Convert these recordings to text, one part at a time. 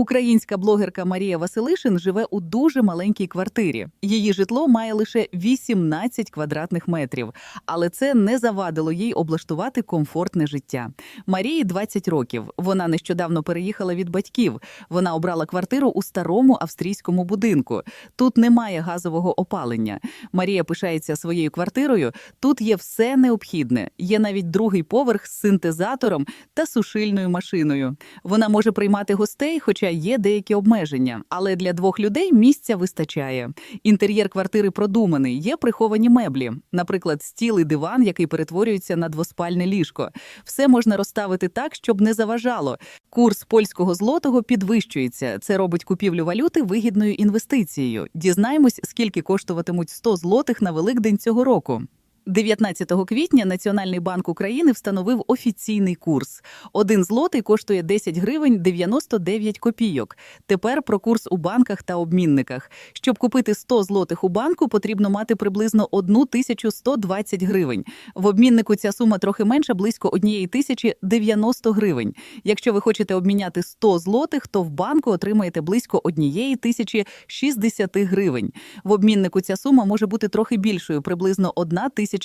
Українська блогерка Марія Василишин живе у дуже маленькій квартирі. Її житло має лише 18 квадратних метрів, але це не завадило їй облаштувати комфортне життя. Марії 20 років. Вона нещодавно переїхала від батьків. Вона обрала квартиру у старому австрійському будинку. Тут немає газового опалення. Марія пишається своєю квартирою. Тут є все необхідне. Є навіть другий поверх з синтезатором та сушильною машиною. Вона може приймати гостей, хоча є деякі обмеження. Але для двох людей місця вистачає. Інтер'єр квартири продуманий, є приховані меблі, наприклад, стіл і диван, який перетворюється на двоспальне ліжко. Все можна розставити так, щоб не заважало. Курс польського злотого підвищується. Це робить купівлю валюти вигідною інвестицією. Дізнаємось, скільки коштуватимуть 100 злотих на Великдень цього року. 19 квітня Національний банк України встановив офіційний курс. Один злотий коштує 10 гривень 99 копійок. Тепер про курс у банках та обмінниках. Щоб купити 100 злотих у банку, потрібно мати приблизно 1120 гривень. В обміннику ця сума трохи менша, близько 1090 гривень. Якщо ви хочете обміняти 100 злотих, то в банку отримаєте близько 1060 гривень. В обміннику ця сума може бути трохи більшою, приблизно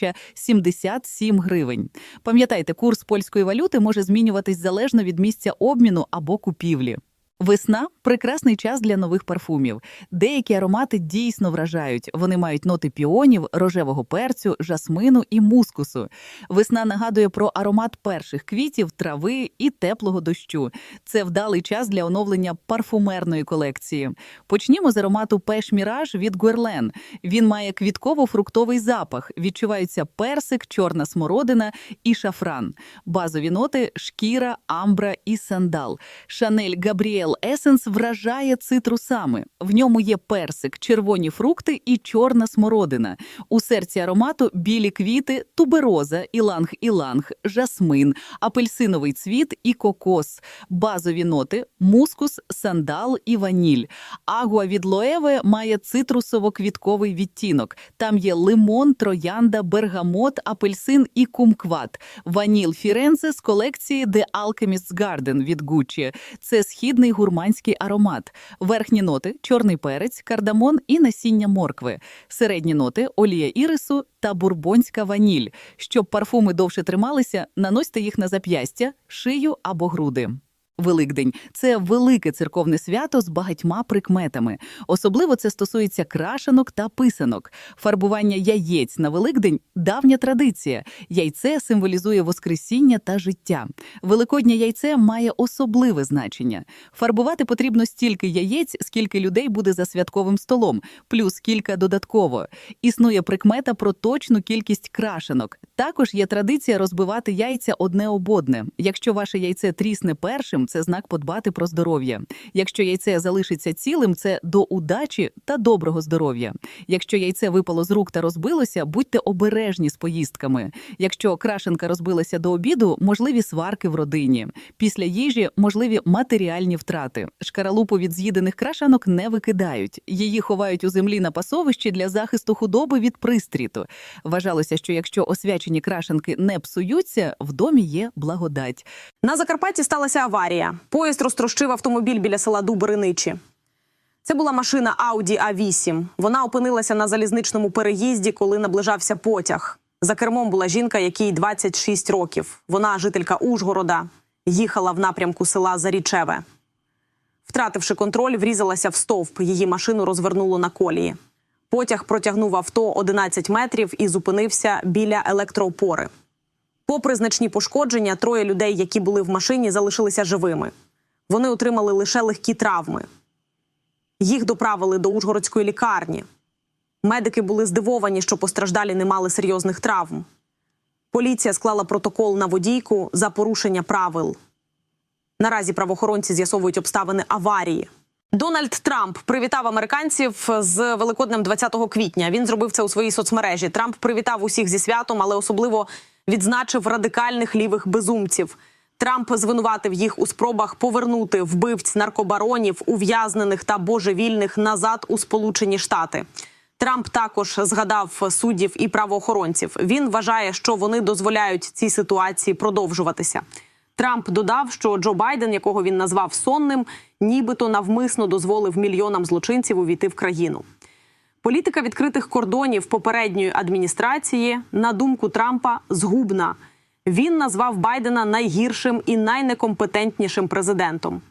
1077 гривень. Пам'ятайте, курс польської валюти може змінюватись залежно від місця обміну або купівлі. Весна прекрасний час для нових парфумів. Деякі аромати дійсно вражають. Вони мають ноти піонів, рожевого перцю, жасмину і мускусу. Весна нагадує про аромат перших квітів, трави і теплого дощу. Це вдалий час для оновлення парфумерної колекції. Почнімо з аромату Пеш Міраж від Гуерлен. Він має квітково-фруктовий запах. Відчуваються персик, чорна смородина і шафран. Базові ноти шкіра, амбра і сандал. Шанель Габріел Есенс вражає цитрусами. В ньому є персик, червоні фрукти і чорна смородина. У серці аромату білі квіти, тубероза, іланг-іланг, жасмин, апельсиновий цвіт і кокос. Базові ноти мускус, сандал і ваніль. Агуа від Лоеве має цитрусово-квітковий відтінок. Там є лимон, троянда, бергамот, апельсин і кумкват. Ваніл Фіренце з колекції The Alchemist's Garden від Gucci. Це східний гурманський аромат. Верхні ноти чорний перець, кардамон і насіння моркви. Середні ноти олія ірису та бурбонська ваніль. Щоб парфуми довше трималися, наносьте їх на зап'ястя, шию або груди. Великдень це велике церковне свято з багатьма прикметами. Особливо це стосується крашенок та писанок. Фарбування яєць на Великдень давня традиція. Яйце символізує воскресіння та життя. Великоднє яйце має особливе значення. Фарбувати потрібно стільки яєць, скільки людей буде за святковим столом, плюс кілька додатково. Існує прикмета про точну кількість крашенок. Також є традиція розбивати яйця одне об одне. Якщо ваше яйце трісне першим, це знак подбати про здоров'я. Якщо яйце залишиться цілим, це до удачі та доброго здоров'я. Якщо яйце випало з рук та розбилося, будьте обережні з поїздками. Якщо крашенка розбилася до обіду, можливі сварки в родині. Після їжі можливі матеріальні втрати. Шкаралупу від з'їдених крашанок не викидають. Її ховають у землі на пасовищі для захисту худоби від пристріту. Вважалося, що якщо освячені крашенки не псуються, в домі є благодать. На Закарпатті сталася аварія. Поїзд розтрощив автомобіль біля села Дубериничі. Це була машина Audi A8. Вона опинилася на залізничному переїзді, коли наближався потяг. За кермом була жінка, якій 26 років. Вона жителька Ужгорода, їхала в напрямку села Зарічеве. Втративши контроль, врізалася в стовп. Її машину розвернуло на колії. Потяг протягнув авто 11 метрів і зупинився біля електроопори. Попри значні пошкодження, троє людей, які були в машині, залишилися живими. Вони отримали лише легкі травми. Їх доправили до Ужгородської лікарні. Медики були здивовані, що постраждалі не мали серйозних травм. Поліція склала протокол на водійку за порушення правил. Наразі правоохоронці з'ясовують обставини аварії. Дональд Трамп привітав американців з Великоднем 20 квітня. Він зробив це у своїй соцмережі. Трамп привітав усіх зі святом, але особливо відзначив радикальних лівих безумців. Трамп звинуватив їх у спробах повернути вбивць наркобаронів, ув'язнених та божевільних назад у Сполучені Штати. Трамп також згадав суддів і правоохоронців. Він вважає, що вони дозволяють цій ситуації продовжуватися. Трамп додав, що Джо Байден, якого він назвав сонним, нібито навмисно дозволив мільйонам злочинців увійти в країну. Політика відкритих кордонів попередньої адміністрації, на думку Трампа, згубна. Він назвав Байдена найгіршим і найнекомпетентнішим президентом.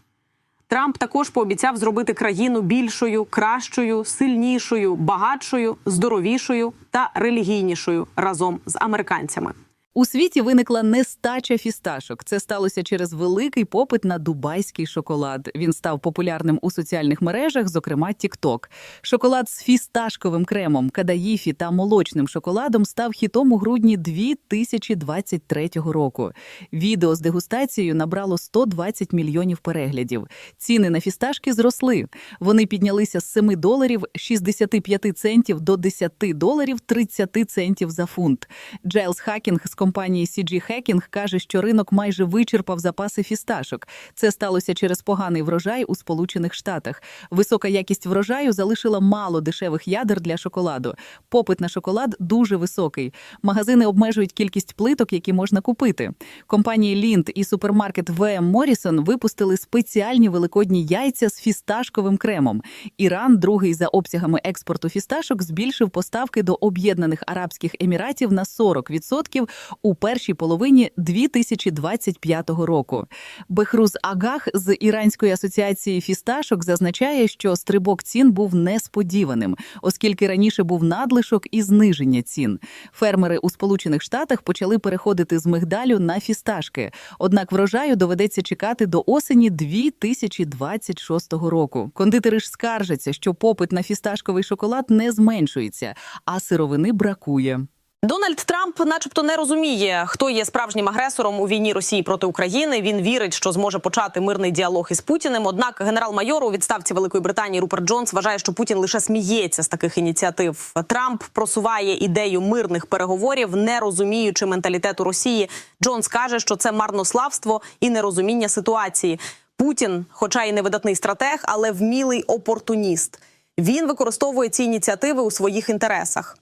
Трамп також пообіцяв зробити країну більшою, кращою, сильнішою, багатшою, здоровішою та релігійнішою разом з американцями. У світі виникла нестача фісташок. Це сталося через великий попит на дубайський шоколад. Він став популярним у соціальних мережах, зокрема TikTok. Шоколад з фісташковим кремом, кадаїфі та молочним шоколадом став хітом у грудні 2023 року. Відео з дегустацією набрало 120 мільйонів переглядів. Ціни на фісташки зросли. Вони піднялися з 7 доларів 65 центів до 10 доларів 30 центів за фунт. Джейлс Хакінг з компанії CG Hacking каже, що ринок майже вичерпав запаси фісташок. Це сталося через поганий врожай у Сполучених Штатах. Висока якість врожаю залишила мало дешевих ядер для шоколаду. Попит на шоколад дуже високий. Магазини обмежують кількість плиток, які можна купити. Компанії Лінд і супермаркет ВМ Морісон випустили спеціальні великодні яйця з фісташковим кремом. Іран, другий за обсягами експорту фісташок, збільшив поставки до Об'єднаних Арабських Еміратів на 40% у першій половині 2025 року. Бехруз Агах з Іранської асоціації фісташок зазначає, що стрибок цін був несподіваним, оскільки раніше був надлишок і зниження цін. Фермери у Сполучених Штатах почали переходити з мигдалю на фісташки. Однак врожаю доведеться чекати до осені 2026 року. Кондитери ж скаржаться, що попит на фісташковий шоколад не зменшується, а сировини бракує. Дональд Трамп, начебто, не розуміє, хто є справжнім агресором у війні Росії проти України. Він вірить, що зможе почати мирний діалог із Путіним. Однак генерал-майор у відставці Великої Британії Руперт Джонс вважає, що Путін лише сміється з таких ініціатив. Трамп просуває ідею мирних переговорів, не розуміючи менталітету Росії. Джонс каже, що це марнославство і нерозуміння ситуації. Путін, хоча і не видатний стратег, але вмілий опортуніст. Він використовує ці ініціативи у своїх інтересах.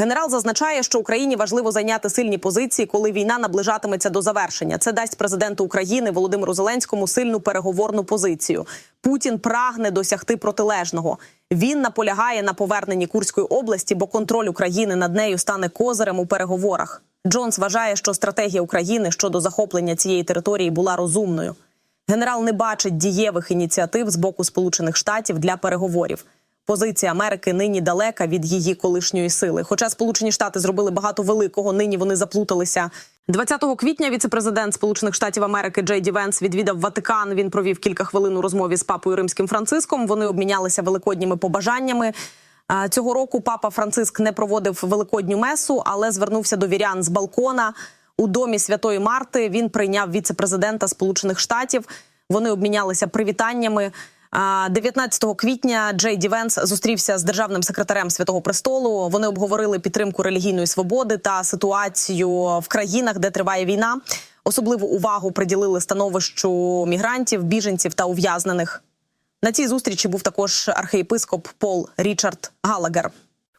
Генерал зазначає, що Україні важливо зайняти сильні позиції, коли війна наближатиметься до завершення. Це дасть президенту України Володимиру Зеленському сильну переговорну позицію. Путін прагне досягти протилежного. Він наполягає на поверненні Курської області, бо контроль України над нею стане козирем у переговорах. Джонс вважає, що стратегія України щодо захоплення цієї території була розумною. Генерал не бачить дієвих ініціатив з боку Сполучених Штатів для переговорів. Позиція Америки нині далека від її колишньої сили. Хоча Сполучені Штати зробили багато великого, нині вони заплуталися. 20 квітня віцепрезидент Сполучених Штатів Америки Джей Ді Венс відвідав Ватикан. Він провів кілька хвилин у розмові з папою римським Франциском. Вони обмінялися великодніми побажаннями. Цього року папа Франциск не проводив великодню месу, але звернувся до вірян з балкона у домі Святої Марти. Він прийняв віцепрезидента Сполучених Штатів. Вони обмінялися привітаннями. А, 19 квітня Джей Ді Венс зустрівся з державним секретарем Святого Престолу. Вони обговорили підтримку релігійної свободи та ситуацію в країнах, де триває війна. Особливу увагу приділили становищу мігрантів, біженців та ув'язнених. На цій зустрічі був також архієпископ Пол Річард Галагер.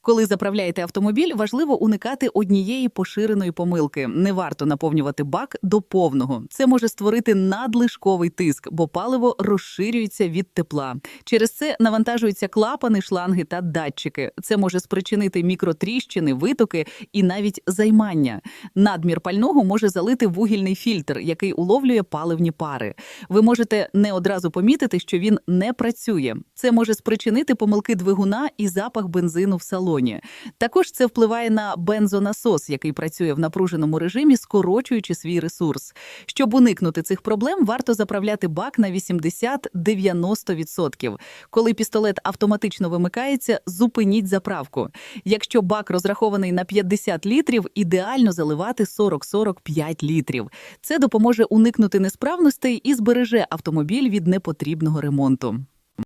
Коли заправляєте автомобіль, важливо уникати однієї поширеної помилки. Не варто наповнювати бак до повного. Це може створити надлишковий тиск, бо паливо розширюється від тепла. Через це навантажуються клапани, шланги та датчики. Це може спричинити мікротріщини, витоки і навіть займання. Надмір пального може залити вугільний фільтр, який уловлює паливні пари. Ви можете не одразу помітити, що він не працює. Це може спричинити помилки двигуна і запах бензину в салоні. Також це впливає на бензонасос, який працює в напруженому режимі, скорочуючи свій ресурс. Щоб уникнути цих проблем, варто заправляти бак на 80-90%. Коли пістолет автоматично вимикається, зупиніть заправку. Якщо бак розрахований на 50 літрів, ідеально заливати 40-45 літрів. Це допоможе уникнути несправностей і збереже автомобіль від непотрібного ремонту.